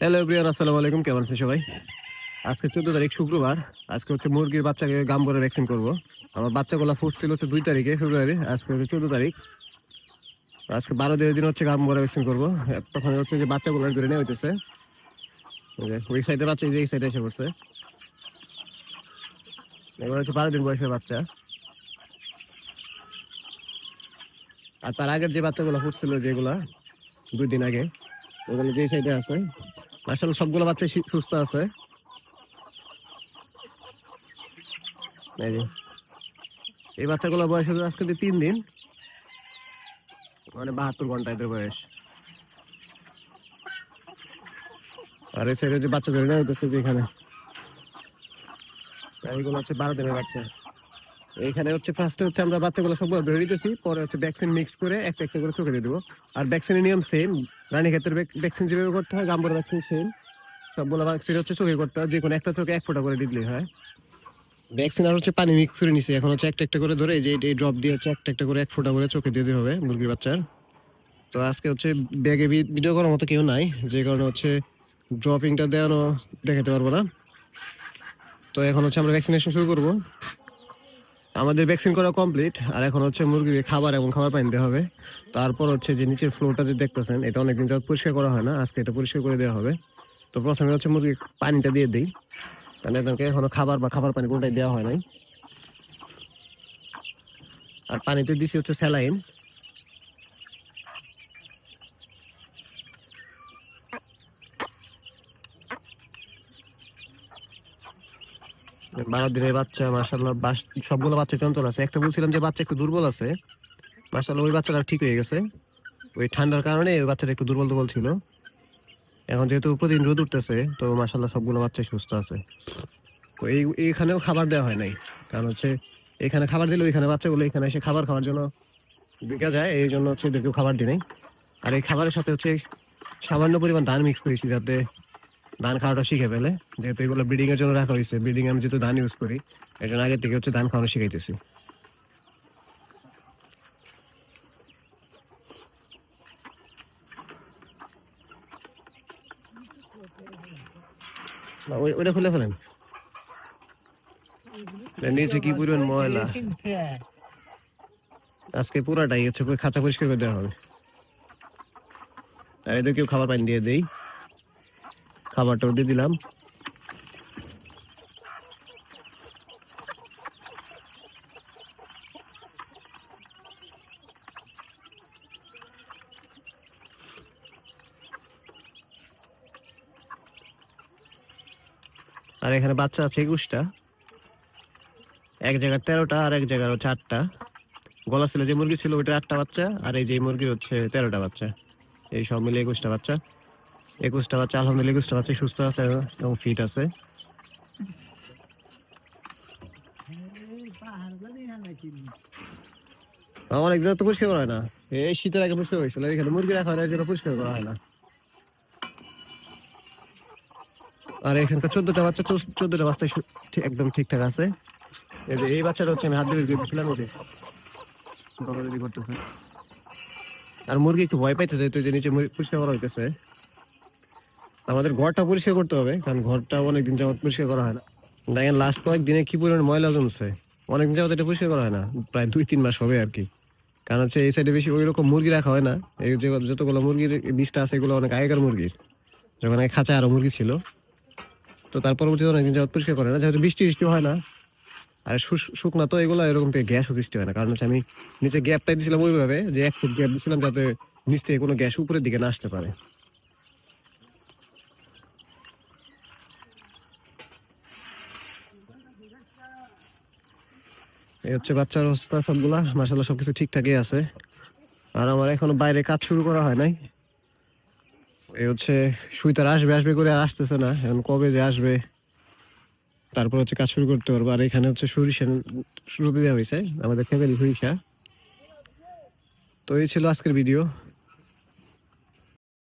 Hello Priyan আসসালামু আলাইকুম। কেমন আছেন সবাই? আজকে চোদ্দ তারিখ, শুক্রবার। আজকে হচ্ছে মুরগির বাচ্চাকে গাম্বরে ভ্যাকসিন করব। আমার বাচ্চাগুলো ফুটছিল হচ্ছে দুই তারিখে ফেব্রুয়ারি আজকে হচ্ছে চোদ্দ তারিখ। আজকে বারো দিনের দিন হচ্ছে গাম্বরে ভ্যাকসিন করব। প্রথমে হচ্ছে যে বাচ্চাগুলো ধরে নেওয়া হইতেছে। ওই সাইডে বাচ্চা, এই সাইডে এসে পড়ছে। এবার হচ্ছে বারো দিন বয়সের বাচ্চা। আর তার আগের যে বাচ্চাগুলো ফুটছিল যেগুলা দুই দিন আগে ওগুলো যে সাইডে আছে। আসলে সবগুলো বাচ্চা সুস্থ আছে। এই বাচ্চাগুলো বয়স হলো আজকে তিন দিন। মানে বাহাত্তর ঘণ্টা এদের বয়স। আর এই সাইডে যে বাচ্চা ধরে নেওয়া যেখানে এইগুলো হচ্ছে বারো দিনের বাচ্চা। এইখানে হচ্ছে ফার্স্টে হচ্ছে আমরা বাচ্চাগুলো সবগুলো ধরে নিতেছি, পরে হচ্ছে ভ্যাকসিন মিক্স করে একটা একটা করে চোখে দিয়ে দেবো। আর ভ্যাকসিনের নিয়ম সেম রানী ক্ষেত্রে ভ্যাকসিন যেভাবে করতে হয়, গাম্বর ভ্যাকসিন সেম সবগুলো ভ্যাকসিন হচ্ছে চোখে করতে হয় যে কোনো একটা চোখে এক ফোঁটা করে দিলেই হয়। ভ্যাকসিন আর হচ্ছে পানি মিক্স করে নিছি, এখন হচ্ছে একটা একটা করে ধরে যে, এই ড্রপ দিয়ে হচ্ছে একটা একটা করে এক ফোঁটা করে চোখে দিতে হবে মুরগির বাচ্চার। তো আজকে হচ্ছে ব্যাগে ভিডিও করার মতো কেউ নাই, যে কারণে হচ্ছে ড্রপিংটা দেওয়ানো দেখাতে পারব না। তো এখন হচ্ছে আমরা ভ্যাকসিনেশন শুরু করব। আমাদের ভ্যাকসিন করা কমপ্লিট আর এখন হচ্ছে মুরগিকে খাবার এবং খাবার পানি হবে। তারপর হচ্ছে যে নিচের ফ্লোরটা যে দেখতেছেন, এটা অনেকদিন যাবত পরিষ্কার করা হয় না, আজকে এটা পরিষ্কার করে দেওয়া হবে। তো প্রথমে হচ্ছে মুরগি পানিটা দিয়ে দিই। কারণ এদেরকে এখনও খাবার বা খাবার পানি কোনটাই দেওয়া হয় নাই। আর পানিতে দিছি হচ্ছে স্যালাইন বারো বাচ্চা মাসাল্লাহ সবগুলো বাচ্চা চঞ্চল আছে। একটা বলছিলাম যে বাচ্চা একটু দুর্বল আছে। মাসাল্লাহ ওই বাচ্চাটা ঠিক হয়ে গেছে। ওই ঠান্ডার কারণে ওই বাচ্চাটা একটু দুর্বল দুর্বল ছিল। এখন যেহেতু প্রতিদিন রোদ উঠতেছে, তো মাসাল্লাহ সবগুলো বাচ্চা সুস্থ আছে। এই, এইখানেও খাবার দেওয়া হয় নাই। কারণ হচ্ছে, এখানে খাবার দিলে ওইখানে বাচ্চাগুলো এখানে এসে খাবার খাওয়ার জন্য বিকা যায়, এই জন্য হচ্ছে এদেরকেও খাবার দিই নাই। আর এই খাবারের সাথে হচ্ছে সামান্য পরিমাণ ধান মিক্স করেছি যাতে ধান খাওয়াটা শিখে ফেলে, যেহেতু এগুলো ব্রিডিং এর জন্য রাখা হয়েছে ব্রিডিং আমি যেহেতু ধান ইউজ করি, এর জন্য আগে থেকে হচ্ছে ধান খাওয়ানো শিখাইতেছি। ওইটা খুলে ফেলেন। নিচে কি পরিমাণ ময়লা? আজকে পুরাটাই হচ্ছে খাঁচা পরিষ্কার করে দেওয়া হবে। আর এদের কেউ খাবার পানি দিয়ে দেই। খাবারটাও দিয়ে দিলাম। আর এখানে বাচ্চা আছে একুশটা। এক জায়গার তেরোটা আর এক জায়গার হচ্ছে আটটা। গলা ছিল যে মুরগি ছিল ওইটা আটটা বাচ্চা, আর এই যে মুরগির হচ্ছে তেরোটা বাচ্চা। এই সব মিলে একুশটা বাচ্চা। একুশটা বাচ্চা আলহামদুলিল্লাহ একুশটা বাচ্চা সুস্থ আছে এবং ফিট আছে। জায়গা তো পরিষ্কার করা হয় না। এই শীতের আগে পরিষ্কার হয়েছিল এখানে মুরগি রাখা হয় না পরিষ্কার করা হয় না। আর এখানকার চোদ্দটা বাচ্চা চোদ্দটা বাচ্চা একদম ঠিকঠাক আছে। এই বাচ্চাটা হচ্ছে আমি হাত দিয়ে দিয়েছিলাম করতেছে। আর মুরগি একটু ভয় পাইতেছে তো যে নিচে পরিষ্কার করা হইতেছে। আমাদের ঘরটা পরিষ্কার করতে হবে, কারণ ঘরটা অনেকদিন যাবত পরিষ্কার করা হয় না। দেখেন লাস্ট কয়েকদিনে কি পরিমাণ ময়লা জমছে, অনেকদিন যাবত এটা পরিষ্কার করা হয় না, প্রায় দুই, তিন মাস হবে আর কি। কারণ হচ্ছে এই সাইডে বেশি ওই রকম মুরগি রাখা হয় না, এই যে যতগুলো মুরগির বিষটা আছে, এগুলো অনেক আগেকার মুরগির, যখন আগে খাঁচা আরও মুরগি ছিল। তো তার পরবর্তীতে অনেকদিন যাবত পরিষ্কার করে না, যেহেতু বৃষ্টি বৃষ্টি হয় না, আর শুকনা তো এগুলো এরকম গ্যাস সৃষ্টি হয় না। কারণ হচ্ছে আমি নিচে গ্যাপটা দিয়েছিলাম ওইভাবে, যে এক ফুট গ্যাপ দিয়েছিলাম যাতে নিচ থেকে কোনো গ্যাস উপরের দিকে না আসতে পারে। এই হচ্ছে বাচ্চার অবস্থা সবগুলা। মাসাল্লাহ সবকিছু ঠিকঠাকই আছে। আর আমার এখনও বাইরে কাজ শুরু করা হয় নাই। এই হচ্ছে সুইতার আসবে আসবে করে আর আসতেছে না। এখন কবে যে আসবে, তারপর হচ্ছে কাজ শুরু করতে পারব। আর এখানে হচ্ছে সরিষা শুরু দেওয়া হয়েছে, আমাদের ফ্যামিলি সরিষা। তো এই ছিল আজকের ভিডিও